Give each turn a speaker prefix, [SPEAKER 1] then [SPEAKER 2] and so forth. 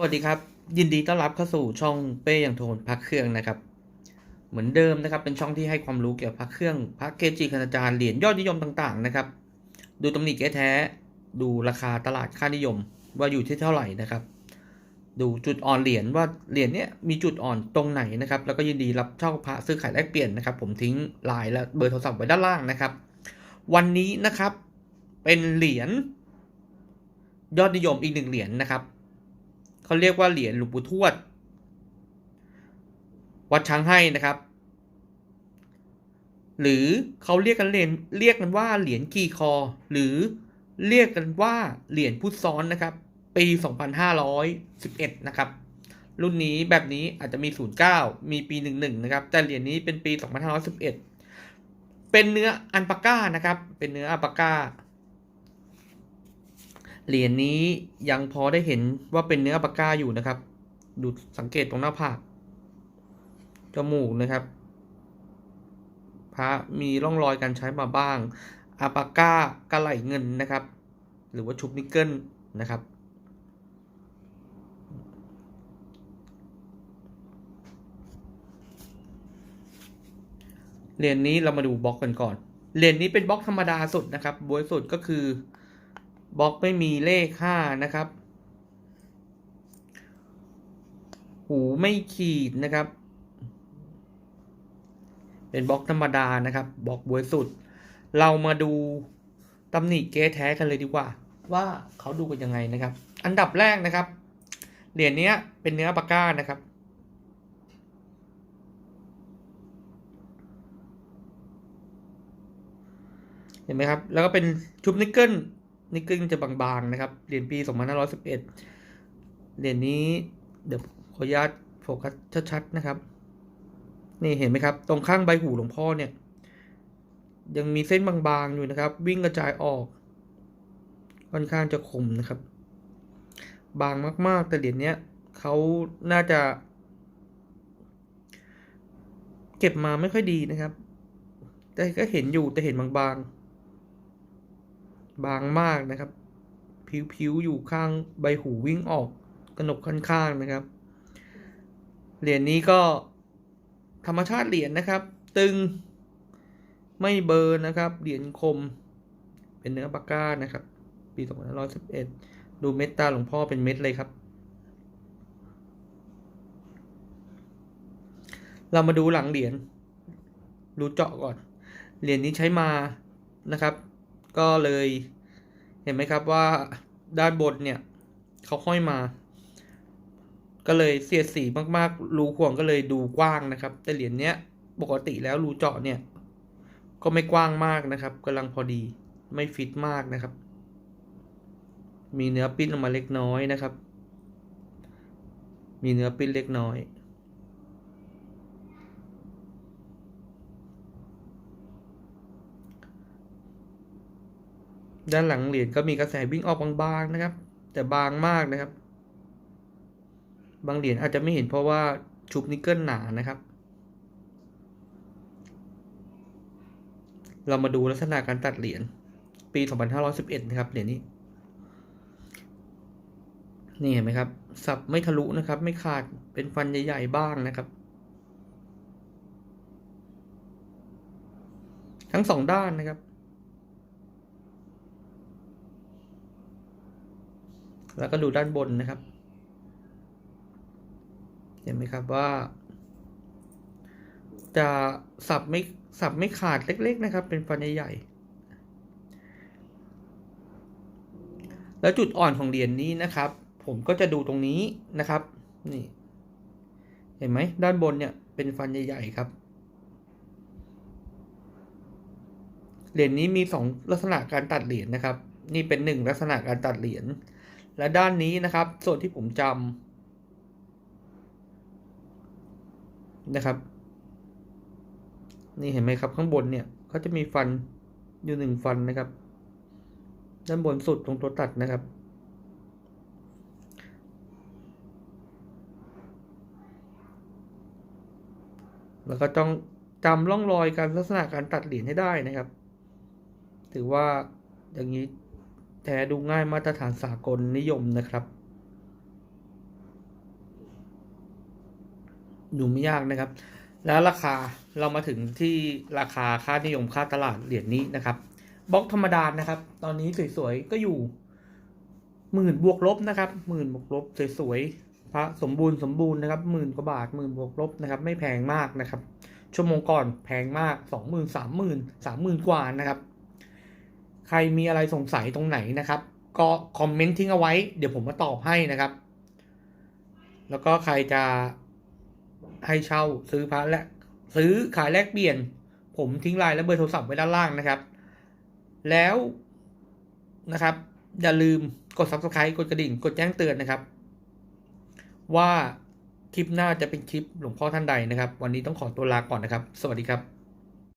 [SPEAKER 1] สวัสดีครับ ยินดีต้อนรับเข้าสู่ช่องเป้อย่างโทนพักเครื่องนะครับ เหมือนเดิมนะครับ เป็นช่องที่ให้ความรู้เกี่ยวกับพักเครื่องพระเกจิคณาจารย์เหรียญยอดนิยมต่างๆนะครับ ดูตำหนิแก้แท้ดูราคาตลาดค่านิยมว่าอยู่ที่เท่าไหร่นะครับ ดูจุดอ่อนเหรียญว่าเหรียญเนี้ยมีจุดอ่อนตรงไหนนะครับ แล้วก็ยินดีรับเช่าพระซื้อขายแลกเปลี่ยนนะครับ ผมทิ้งลน์และเบอร์โทรศัพท์ไว้ด้านล่างนะครับ วันนี้นะครับ เป็นเหรียญยอดนิยมอีกหนึ่งเหรียญนะครับ เขาเรียกว่าเหรียญหลวงปู่ทวด วัดช้างให้นะครับ หรือเขาเรียกกันเรียญเรียกกันว่าเหรียญกีคอ หรือเรียกกันว่าเหรียญพุทธซ้อนนะครับ ปี 2511 นะครับ รุ่นนี้แบบนี้อาจจะมี 09 มีปี 11 นะครับ แต่เหรียญนี้เป็นปี 2511 เป็นเนื้ออันปาก้านะครับ เป็นเนื้ออันปาก้า เหรียญนี้ยังพอได้เห็นว่าเป็นเนื้อปากกาอยู่นะครับ ดูสังเกตตรงหน้าผากจมูกนะครับ พระมีร่องรอยการใช้มาบ้างอาปากกากระไหลเงินนะครับ หรือว่าชุบนิกเกิลนะครับ เหรียญนี้เรามาดูบล็อกกันก่อน เหรียญนี้เป็นบล็อกธรรมดาสุดนะครับบวยสุดก็คือ บล็อกไม่มีเลขห้านะครับ หูไม่ขีดนะครับ เป็นบล็อกธรรมดานะครับบล็อกบวยสุด เรามาดูตำหนิเก๊แท้กันเลยดีกว่า ว่าเขาดูกันยังไงนะครับ อันดับแรกนะครับ เหรียญนี้เป็นเนื้อปากก้านะครับเห็นไหมครับ แล้วก็เป็นชุบนิกเกิล นิกเกิลจะบางๆนะครับ เหรียญปี 2511 เหรียญนี้เดี๋ยวขออนุญาตโฟกัสชัดๆนะครับ นี่เห็นไหมครับ ตรงข้างใบหูหลวงพ่อเนี่ย ยังมีเส้นบางๆอยู่นะครับ วิ่งกระจายออก ค่อนข้างจะคมนะครับ บางมากๆ แต่เหรียญเนี้ยเขาน่าจะ เก็บมาไม่ค่อยดีนะครับ แต่ก็เห็นอยู่แต่เห็นบางๆ บางมากนะครับ ผิวๆอยู่ข้างใบหูวิ่งออกกระหนกข้างๆนะครับ เหรียญนี้ก็ธรรมชาติเหรียญนะครับ ตึงไม่เบอร์นะครับ เหรียญคม เป็นเนื้อปากก้านะครับ ปี2511 ดูเม็ดตาหลวงพ่อเป็นเม็ดเลยครับ เรามาดูหลังเหรียญดูเจาะก่อน เหรียญนี้ใช้มานะครับ ก็เลยเห็นไหมครับว่าด้านบนเนี่ยเขาห้อยมา ก็เลยเสียดสีมากๆ รูข่วงก็เลยดูกว้างนะครับ แต่เหรียญเนี้ยปกติแล้วรูเจาะเนี่ย ก็ไม่กว้างมากนะครับกำลังพอดีไม่ฟิตมากนะครับ มีเนื้อปิ้นออกมาเล็กน้อยนะครับ มีเนื้อปิ้นเล็กน้อย ด้านหลังเหรียญก็มีกระแสวิ่งออกบางๆนะครับ แต่บางมากนะครับ บางเหรียญอาจจะไม่เห็นเพราะว่าชุบนิกเกิลหนานะครับ เรามาดูลักษณะการตัดเหรียญปี 2511 นะครับเหรียญนี้นี่เห็นไหมครับ สับไม่ทะลุนะครับ ไม่ขาดเป็นฟันใหญ่ๆบ้างนะครับ ทั้งสองด้านนะครับ แล้วก็ดูด้านบนนะครับ เห็นไหมครับว่า จะสับไม่สับไม่ขาดเล็ก ๆ นะครับ เป็นฟันใหญ่ๆแล้วจุดอ่อนของเหรียญนี้นะครับ ผมก็จะดูตรงนี้นะครับ นี่ เห็นไหมด้านบนเนี่ยเป็นฟันใหญ่ๆครับเหรียญนี้มีสองลักษณะการตัดเหรียญนะครับ นี่เป็นหนึ่งลักษณะการตัดเหรียญ และด้านนี้นะครับ ส่วนที่ผมจำนะครับ นี่เห็นไหมครับข้างบนเนี่ยเขาจะมีฟันอยู่หนึ่งฟันนะครับ ด้านบนสุดตรงตัวตัดนะครับ แล้วก็ต้องจำร่องรอยการลักษณะการตัดเหรียญให้ได้นะครับ ถือว่าอย่างนี้ ท้ดูง่ายมาตรฐานสากลนิยมนะครับ ดูไม่ยากนะครับ แล้วราคาเรามาถึงที่ราคาค่านิยมค่าตลาดเหรียญนี้นะครับบล็อกธรรมดานะครับ ตอนนี้สวยๆก็อยู่หมื่นบวกลบนะครับหมื่นบวกลบสวยๆพระสมบูรณ์สมบูรณ์นะครับหมื่นกว่าบาทหมื่นบวกลบนะครับ ไม่แพงมากนะครับ ชั่วโมงก่อนแพงมากสองหมื่นสามหมื่นสามหมื่นกว่านะครับ ใครมีอะไรสงสัยตรงไหนนะครับ ก็คอมเมนต์ทิ้งเอาไว้ เดี๋ยวผมมาตอบให้นะครับ แล้วก็ใครจะให้เช่าซื้อพระและซื้อขายแลกเปลี่ยน ผมทิ้งไลน์และเบอร์โทรศัพท์ไว้ด้านล่างนะครับ แล้วนะครับ อย่าลืมกด subscribe กดกระดิ่ง กดแจ้งเตือนนะครับ ว่าคลิปหน้าจะเป็นคลิปหลวงพ่อท่านใดนะครับ วันนี้ต้องขอตัวลาก่อนนะครับ สวัสดีครับ